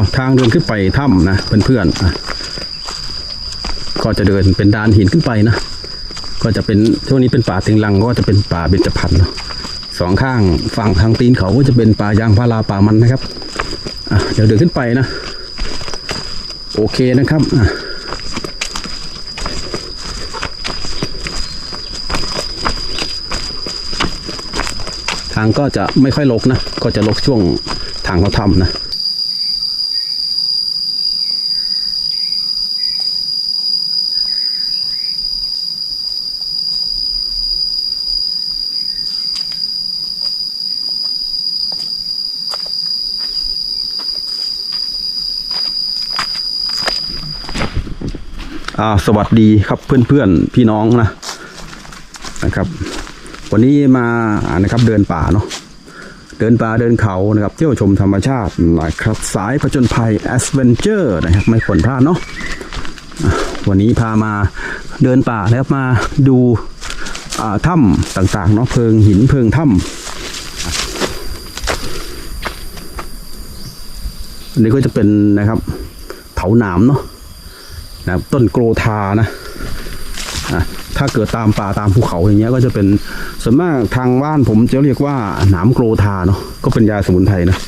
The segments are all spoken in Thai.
เอาทางเดินขึ้นไปถ้ำนะเพื่อนๆอะก็จะเดินเป็นดานหินขึ้นไปนะก็จะเป็นช่วงนี้เป็นป่าติงลังก็จะเป็นป่าเบญจพรรณเนาะสองข้างฝั่งทางตีนเขาก็จะเป็นป่ายางพาราป่ามันนะครับอะเดี๋ยวเดินขึ้นไปนะ โอเคนะครับอะทางก็จะไม่ค่อยลกนะ ก็จะลกช่วงทางเขาทำนะ อ่าสวัสดีครับเพื่อนๆพี่น้องนะนะครับ วันนี้มานะครับเดินป่าเนาะเดินป่าเดินเขานะครับ เที่ยวชมธรรมชาตินะครับสายผจญภัยแอสเวนเจอร์นะครับ ไม่ควรพลาดเนาะวันนี้พามาเดินป่าแล้วมาดูถ้ำต่างๆเนาะเพิงหินเพิงถ้ำอันนี้ก็จะเป็นนะครับเถาหนามเนาะ นะครับต้นโกรธานะถ้าเกิดตามป่าตามภูเขาอย่างเงี้ยก็จะเป็นส่วนมากทางบ้านผมจะเรียกว่าหนามโกรธาเนาะก็เป็นยาสมุนไพรนะ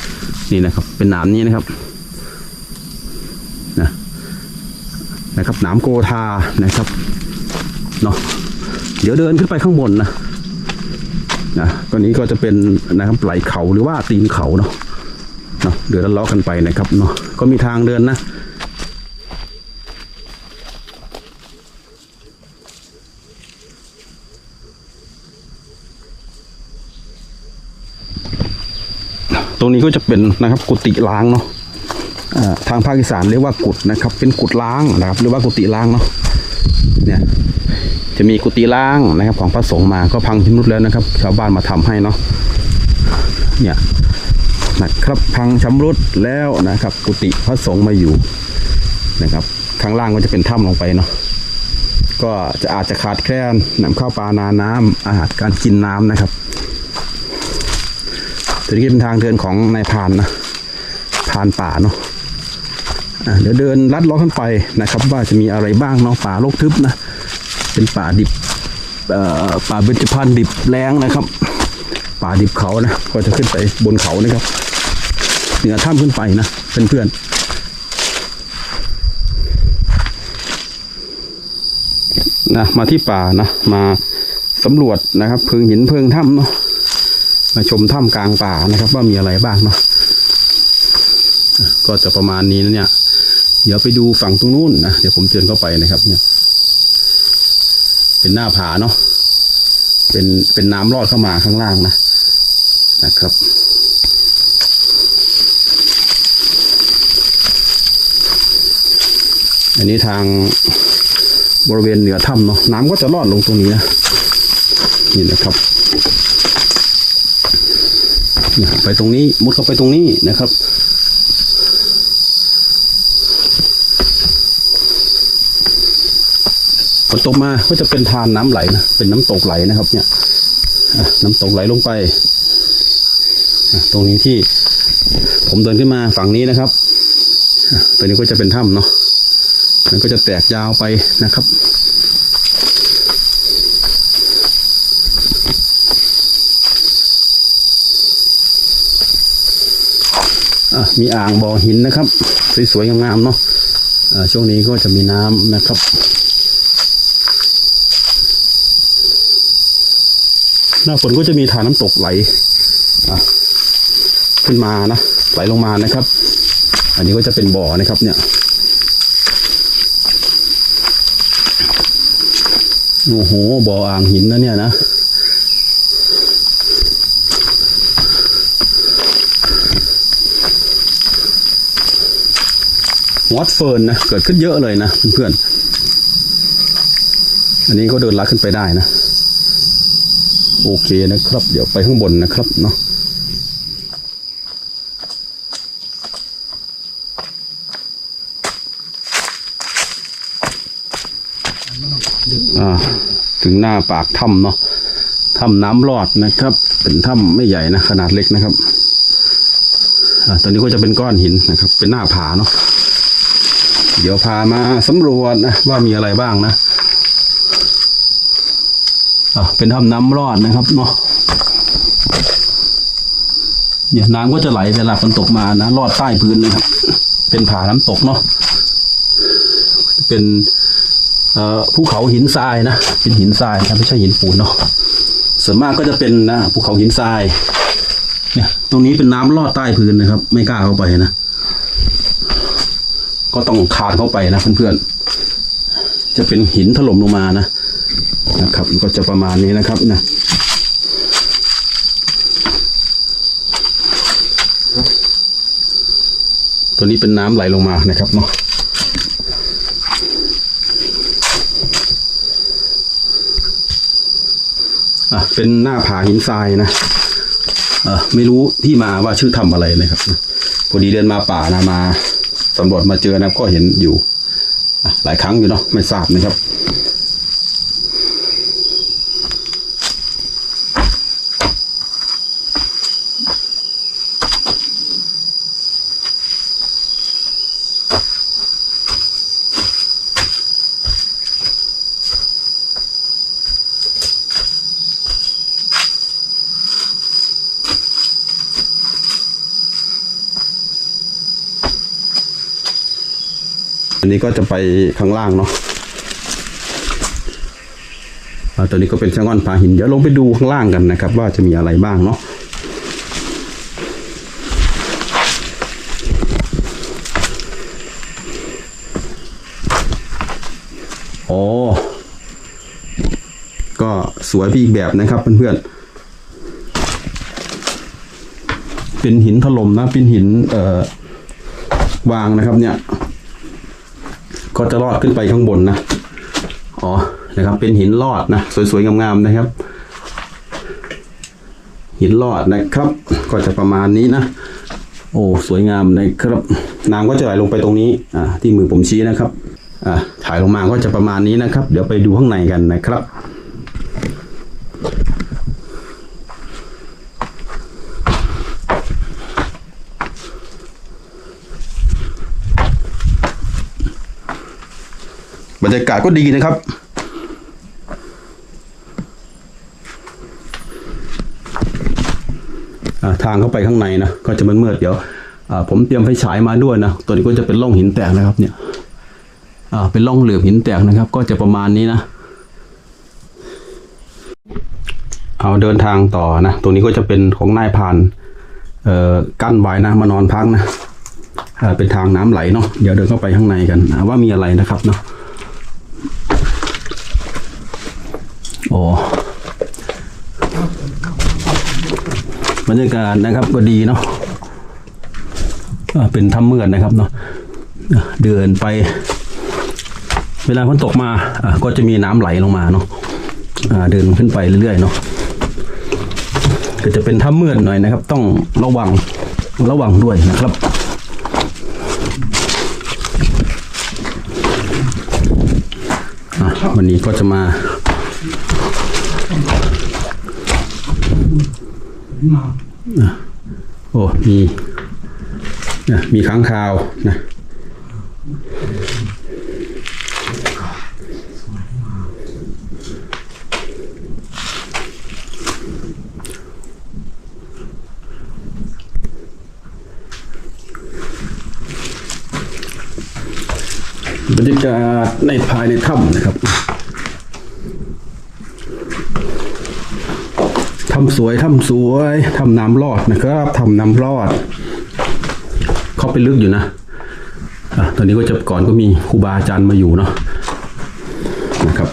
นี่นะครับ เป็นหนามนี้นะครับนะนะครับหนามโกรธานะครับเนาะเดี๋ยวเดินขึ้นไปข้างบนนะนะตอนนี้ก็จะเป็นนะครับไหลเขาหรือว่าตีนเขาเนาะเนาะเดินแล้วล้อกันไปนะครับเนาะก็มีทางเดินนะ ตรงนี้ก็จะเป็นนะครับกุฏิล้างเนาะทางภาคอีสานเรียกว่ากุฏนะครับ เป็นกุฏล้างนะครับหรือว่ากุฏิล้างเนาะเนี่ยจะมีกุฏิล้างนะครับ ของพระสงฆ์มาก็พังพินุษแล้วนะครับ ชาวบ้านมาทำให้เนาะเนี่ยนะครับพังชำรุดแล้วนะครับ กุฏิพระสงฆ์มาอยู่นะครับข้างล่างก็จะเป็นถ้ำลงไปเนาะก็จะอาจจะขาดแคลนน้ำข้าวปลานาน้ำอาหารการกินน้ำนะครับ ตัวนี้เป็นทางเดินของนายพานนะพานป่าเนาะะเดี๋ยวเดินลัดล้อขึ้นไปนะครับ ว่าจะมีอะไรบ้างเนาะป่ารกทึบนะ เป็นป่าดิบป่าเบญจพรรณดิบแรงนะครับ ป่าดิบเขานะก็จะขึ้นไปบนเขานะครับเหนือถ้ำขึ้นไปนะเพื่อนๆนะมาที่ป่านะมาสำรวจนะครับเพิงหินเพิงถ้ำเนาะ มาชมถ้ำกลางป่านะครับ ว่ามีอะไรบ้างเนาะก็จะประมาณนี้นะเนี่ย เดี๋ยวไปดูฝั่งตรงนู้นนะเดี๋ยวผมเชิญเข้าไปนะครับ เนี่ย เป็นหน้าผาเนาะเป็นเป็นน้ำรอดเข้ามาข้างล่างนะนะครับอันนี้ทางบริเวณเหนือถ้ำเนาะน้ำก็จะรอดลงตรงนี้นะนี่นะครับ ไปตรงนี้มุดเข้าไปตรงนี้นะครับ ฝนตกมาก็จะเป็นทานน้ำไหลนะเป็นน้ำตกไหลนะครับ เนี่ยน้ำตกไหลลงไปตรงนี้ที่ผมเดินขึ้นมาฝั่งนี้นะครับตัวนี้ก็จะเป็นถ้ำเนาะมันก็จะแตกยาวไปนะครับ มีอ่างบ่อหินนะครับ สวยๆงามๆเนาะช่วงนี้ก็จะมีน้ำนะครับ หน้าฝนก็จะมีทาน้ำตกไหลขึ้นมานะไหลลงมานะครับ อันนี้ก็จะเป็นบ่อนะครับเนี่ยโอ้โหบ่ออ่างหินนะเนี่ยนะ วอตเฟิร์นนะเกิดขึ้นเยอะเลยนะเพื่อนๆอันนี้ก็เดินลัดขึ้นไปได้นะ โอเคนะครับ เดี๋ยวไปข้างบนนะครับเนาะถึงหน้าปากถ้ำเนาะถ้ำน้ำรอดนะครับ เป็นถ้ำไม่ใหญ่นะขนาดเล็กนะครับอ่าตอนนี้ก็จะเป็นก้อนหินนะครับ เป็นหน้าผาเนาะ เดี๋ยวพามาสำรวจนะว่ามีอะไรบ้างนะอะเป็นถ้ำน้ำรอดนะครับเนาะเนี่ยน้ำก็จะไหลเวลาฝนตกมานะรอดใต้พื้นนะครับ เป็นผาน้ำตกเนาะเป็นเอ่อภูเขาหินทรายนะเป็นหินทรายนะไม่ใช่หินปูนเนาะส่วนมากก็จะเป็นนะภูเขาหินทราย เนี่ย ตรงนี้เป็นน้ำลอดใต้พื้นนะครับ ไม่กล้าเข้าไปนะ ก็ต้องคานเข้าไปนะเพื่อนๆ จะเป็นหินถล่มลงมานะนะครับ ก็จะประมาณนี้นะครับนะตัวนี้เป็นน้ำไหลลงมานะครับเนาะอะเป็นหน้าผาหินทรายนะเออไม่รู้ที่มาว่าชื่อทำอะไรนะครับ พอดีเดินมาป่านะมา สำรวจมาเจอนะก็เห็นอยู่หลายครั้งอยู่เนาะไม่ทราบนะครับ อันนี้ก็จะไปข้างล่างเนาะตัวนี้ก็เป็นช่างอ้อนผาหิน เดี๋ยวลงไปดูข้างล่างกันนะครับ ว่าจะมีอะไรบ้างเนาะโอ้ก็สวยไปอีกแบบนะครับเพื่อนๆเป็นหินถล่มนะเป็นหินเอ่อวางนะครับเนี่ย ก็จะลอดขึ้นไปข้างบนนะ อ๋อ นะครับ เป็นหินลอดนะ สวยๆ งามๆ นะครับ หินลอดนะครับ ก็จะประมาณนี้นะ โอ้ สวยงามนะครับ น้ำก็จะไหลลงไปตรงนี้ อ่า ที่มือผมชี้นะครับ อ่า ถ่ายลงมาก็จะประมาณนี้นะครับ เดี๋ยวไปดูข้างในกันนะครับ บรรยากาศก็ดีนะครับ ทางเข้าไปข้างในนะ ก็จะมืดๆเดี๋ยวผมเตรียมไฟฉายมาด้วยนะ ตัวนี้ก็จะเป็นร่องหินแตกนะครับ เนี่ยเป็นร่องเหลือบหินแตกนะครับ ก็จะประมาณนี้นะ เอาเดินทางต่อนะ ตรงนี้ก็จะเป็นของนายพรานกั้นไว้นะ มานอนพักนะเป็นทางน้ำไหลเนาะเดี๋ยวเดินเข้าไปข้างในกันว่ามีอะไรนะครับเนาะ โอ้ บรรยากาศนะครับก็ดีเนาะเป็นถ้ำมืดนะครับเนาะเดินไป เวลาฝนตกมาอะก็จะมีน้ำไหลลงมาเนาะเดินขึ้นไปเรื่อยๆเนาะก็จะเป็นถ้ำมืดหน่อยนะครับ ต้องระวังระวังด้วยนะครับ วันนี้ก็จะมา อะโอ้มีนะมีค้างคาวนะบรรยากาศในภายในถ้ำนะครับำสวยถ้ำสวยถ้ำน้ำรอดนะครับถ้ำน้ำรอด เข้าไปลึกอยู่นะอะตอนนี้ก็จะก่อนก็มีครูบาอาจารย์มาอยู่เนาะนะครับ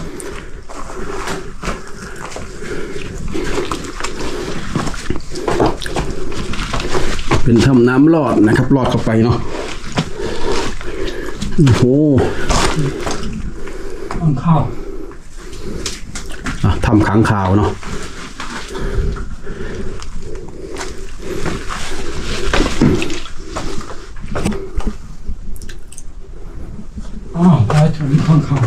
เป็นถ้ำน้ำรอดนะครับรอดเข้าไปเนาะโอ้โหต้องเข้าอะทำค้างคาวเนาะ อ้าวไปถึงข้างเข้า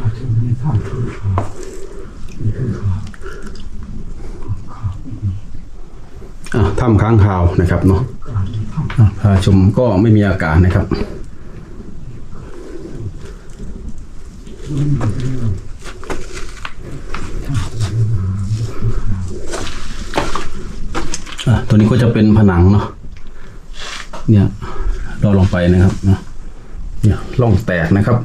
ไปถึงในถ้ำข้างเข้านี่ข้างเข้าอะถ้ำค้างคาวนะครับเนาะอะพาชมก็ไม่มีอาการนะครับ อะตัวนี้ก็จะเป็นผนังเนาะเนี่ยเรอลงไปนะครับเนาะ เนี่ยร่องแตกนะครับ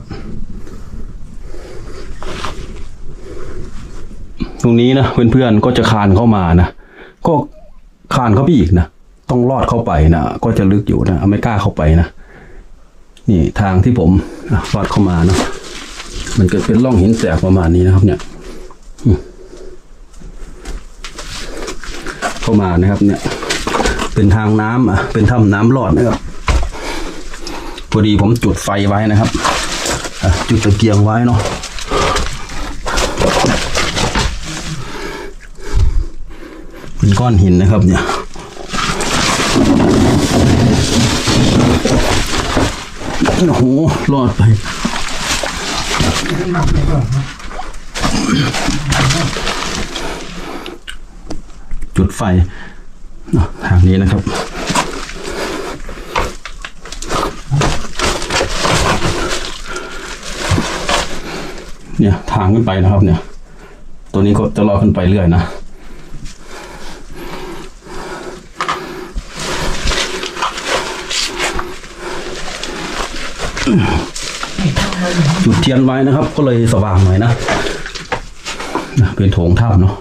ตรงนี้นะเพื่อนๆก็จะคานเข้ามานะก็คานเข้าไปอีกนะต้องลอดเข้าไปนะก็จะลึกอยู่นะไม่กล้าเข้าไปนะนี่ทางที่ผมลอดเข้ามาเนาะมันเกิดเป็นร่องหินแตกประมาณนี้นะครับ เนี่ยเข้ามานะครับ เนี่ย เป็นทางน้ำอะเป็นถ้ำน้ำรอดนะครับ พอดีผมจุดไฟไว้นะครับ จุดตะเกียงไว้เนาะเป็นก้อนหินนะครับเนี่ยโอ้โหรอดไปจุดไฟทางนี้นะครับ เนี่ยทางขึ้นไปนะครับ เนี่ย ตัวนี้ก็จะรอขึ้นไปเรื่อยนะจุดเทียนไว้นะครับ ก็เลยสว่างหน่อยนะนะเป็นโถงถ้ำเนาะ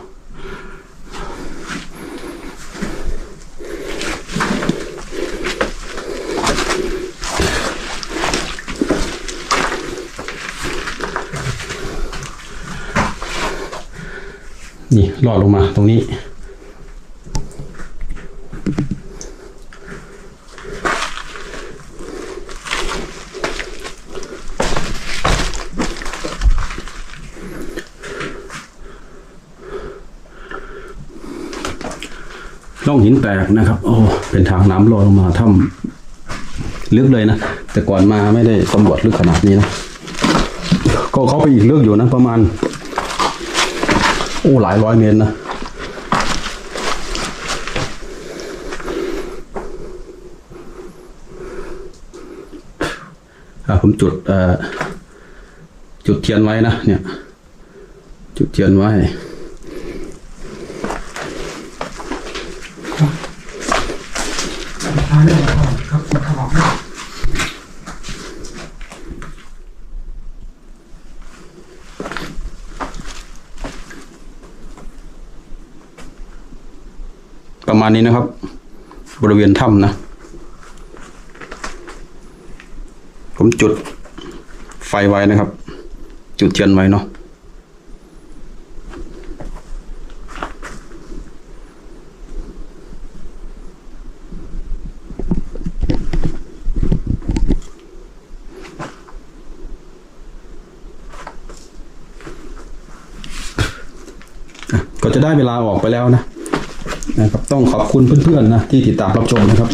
นี่หลอดลงมาตรงนี้ ร่องหินแตกนะครับ โอ้ เป็นทางน้ำลอยลงมาถ้ำลึกเลยนะ แต่ก่อนมาไม่ได้สำรวจลึกขนาดนี้นะ ก็เขาไปอีกลึกอยู่นะประมาณ โอ้หลายร้อยเมตรนะอาผมจุดเอ่อจุดเทียนไว้นะเนี่ย จุดเทียนไว้ทางนี้เข้าครับเข้า ประ มาณนี้นะครับ บริเวณถ้ำนะ ผมจุดไฟไว้นะครับ จุดเทียนไว้เนาะก็จะได้เวลาออกไปแล้วนะ ต้องขอบคุณเพื่อนๆนะที่ติดตามรับชมนะครับ